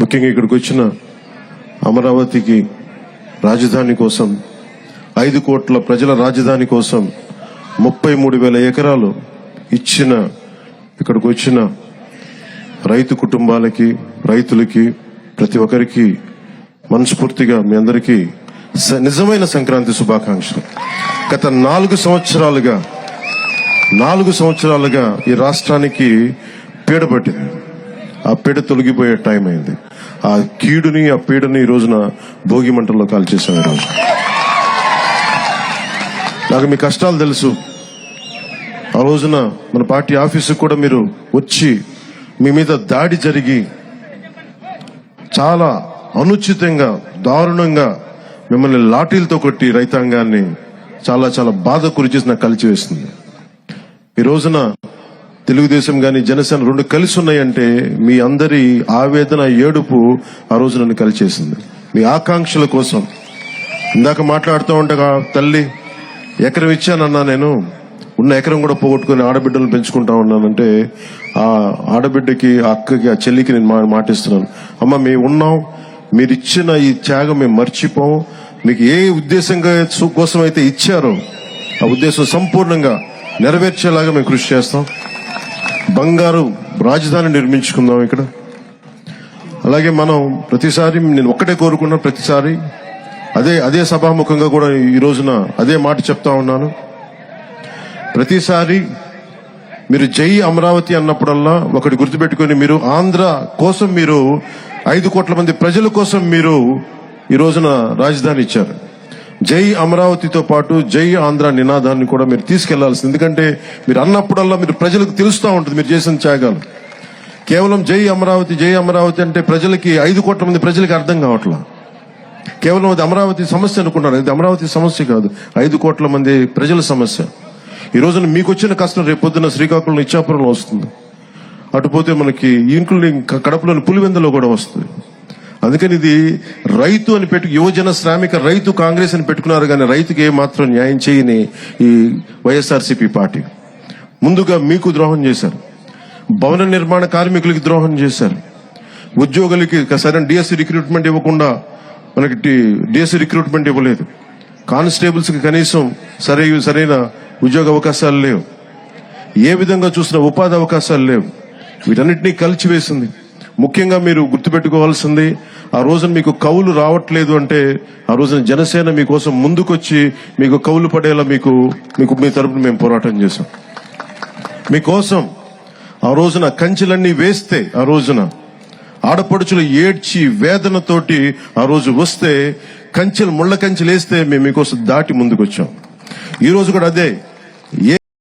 ముఖ్యంగా ఇక్కడికి వచ్చిన అమరావతికి రాజధాని కోసం ఐదు కోట్ల ప్రజల రాజధాని కోసం ముప్పై మూడు వేల ఎకరాలు ఇచ్చిన ఇక్కడికి వచ్చిన రైతు కుటుంబాలకి రైతులకి ప్రతి ఒక్కరికి మనస్ఫూర్తిగా మీ అందరికీ స- నిజమైన సంక్రాంతి శుభాకాంక్షలు. గత నాలుగు సంవత్సరాలుగా నాలుగు సంవత్సరాలుగా ఈ రాష్ట్రానికి పీడబట్టింది ఆ పీడ తొలగిపోయే టైం అయింది. ఆ కీడుని ఆ పీడని ఈ రోజున భోగి మంటల్లో కాల్చేసాం ఈరోజు. నాకు మీ కష్టాలు తెలుసు. ఆ రోజున మన పార్టీ ఆఫీసుకు కూడా మీరు వచ్చి మీ మీద దాడి జరిగి చాలా అనుచితంగా దారుణంగా మిమ్మల్ని లాఠీలతో కొట్టి రైతాంగాన్ని చాలా చాలా బాధ గురి చేసి నాకు కలిచివేస్తుంది ఈ రోజున తెలుగుదేశం గాని జనసేన రెండు కలిసి ఉన్నాయంటే మీ అందరి ఆవేదన ఏడుపు ఆ రోజు నన్ను కలిచేసింది. మీ ఆకాంక్షల కోసం. ఇందాక మాట్లాడుతూ ఉండగా తల్లి ఎకరం ఇచ్చానన్నా నేను. ఉన్న ఎకరం కూడా పోగొట్టుకుని ఆడబిడ్డలను పెంచుకుంటా ఉన్నానంటే ఆ ఆడబిడ్డకి ఆ అక్కకి ఆ చెల్లికి నేను మా- మాటిస్తున్నాను. అమ్మ మేము ఉన్నాం. మీరు ఇచ్చిన ఈ త్యాగం మేము మర్చిపోం. మీకు ఏ ఉద్దేశంగా కోసం అయితే ఇచ్చారో ఆ ఉద్దేశం సంపూర్ణంగా నెరవేర్చేలాగా మేము కృషి చేస్తాం. బంగారు రాజధాని నిర్మించుకుందాం ఇక్కడ. అలాగే మనం ప్రతిసారి నేను ఒక్కటే కోరుకున్నా ప్రతిసారి అదే అదే సభాముఖంగా కూడా ఈ రోజున అదే మాట చెప్తా ఉన్నాను. ప్రతిసారి మీరు జై అమరావతి అన్నప్పుడల్లా ఒకటి గుర్తుపెట్టుకొని మీరు ఆంధ్ర కోసం మీరు ఐదు కోట్ల మంది ప్రజల కోసం మీరు ఈ రోజున రాజధాని ఇచ్చారు. జై అమరావతితో పాటు జై ఆంధ్ర నినాదాన్ని కూడా మీరు తీసుకెళ్ళాల్సింది. ఎందుకంటే మీరు అన్నప్పుడల్లా మీరు ప్రజలకు తెలుస్తూ ఉంటుంది మీరు చేసిన త్యాగాలు. కేవలం జై అమరావతి జై అమరావతి అంటే ప్రజలకి ఐదు కోట్ల మంది ప్రజలకి అర్థం కావట్లా. కేవలం అది అమరావతి సమస్య అనుకుంటారు ఇది అమరావతి సమస్య కాదు. ఐదు కోట్ల మంది ప్రజల సమస్య. ఈ రోజున మీకు వచ్చిన కష్టం రేపు పొద్దున్న శ్రీకాకుళం ఇచ్చాపురంలో వస్తుంది. అటుపోతే మనకి ఇంక్లూడింగ్ కడపలోని పులివెందులో కూడా వస్తుంది. అందుకని ఇది రైతు అని పెట్టు యువజన శ్రామిక రైతు కాంగ్రెస్ అని పెట్టుకున్నారు కానీ రైతుకి ఏమాత్రం న్యాయం చేయని ఈ వైఎస్ఆర్సీపీ పార్టీ. ముందుగా మీకు ద్రోహం చేశారు. భవన నిర్మాణ కార్మికులకి ద్రోహం చేశారు. ఉద్యోగులకి సరైన డిఎస్సి రిక్రూట్మెంట్ ఇవ్వకుండా మనకి డిఎస్సి రిక్రూట్మెంట్ ఇవ్వలేదు. కానిస్టేబుల్స్కి కనీసం సరైన సరైన ఉద్యోగ అవకాశాలు లేవు. ఏ విధంగా చూసినా ఉపాధి అవకాశాలు లేవు. వీటన్నిటినీ కలిచివేసింది. ముఖ్యంగా మీరు గుర్తుపెట్టుకోవాల్సింది ఆ రోజున మీకు కౌలు రావట్లేదు అంటే ఆ రోజున జనసేన మీకోసం ముందుకొచ్చి మీకు కౌలు పడేలా మీకు మీకు మీ తరపున మేము పోరాటం చేశాం. మీకోసం ఆ రోజున కంచెలన్నీ వేస్తే ఆ రోజున ఆడపడుచులు ఏడ్చి వేదనతోటి ఆ రోజు వస్తే కంచెలు ముళ్ళ కంచెలు వేస్తే మేము మీకోసం దాటి ముందుకొచ్చాం. ఈ రోజు కూడా అదే ఏ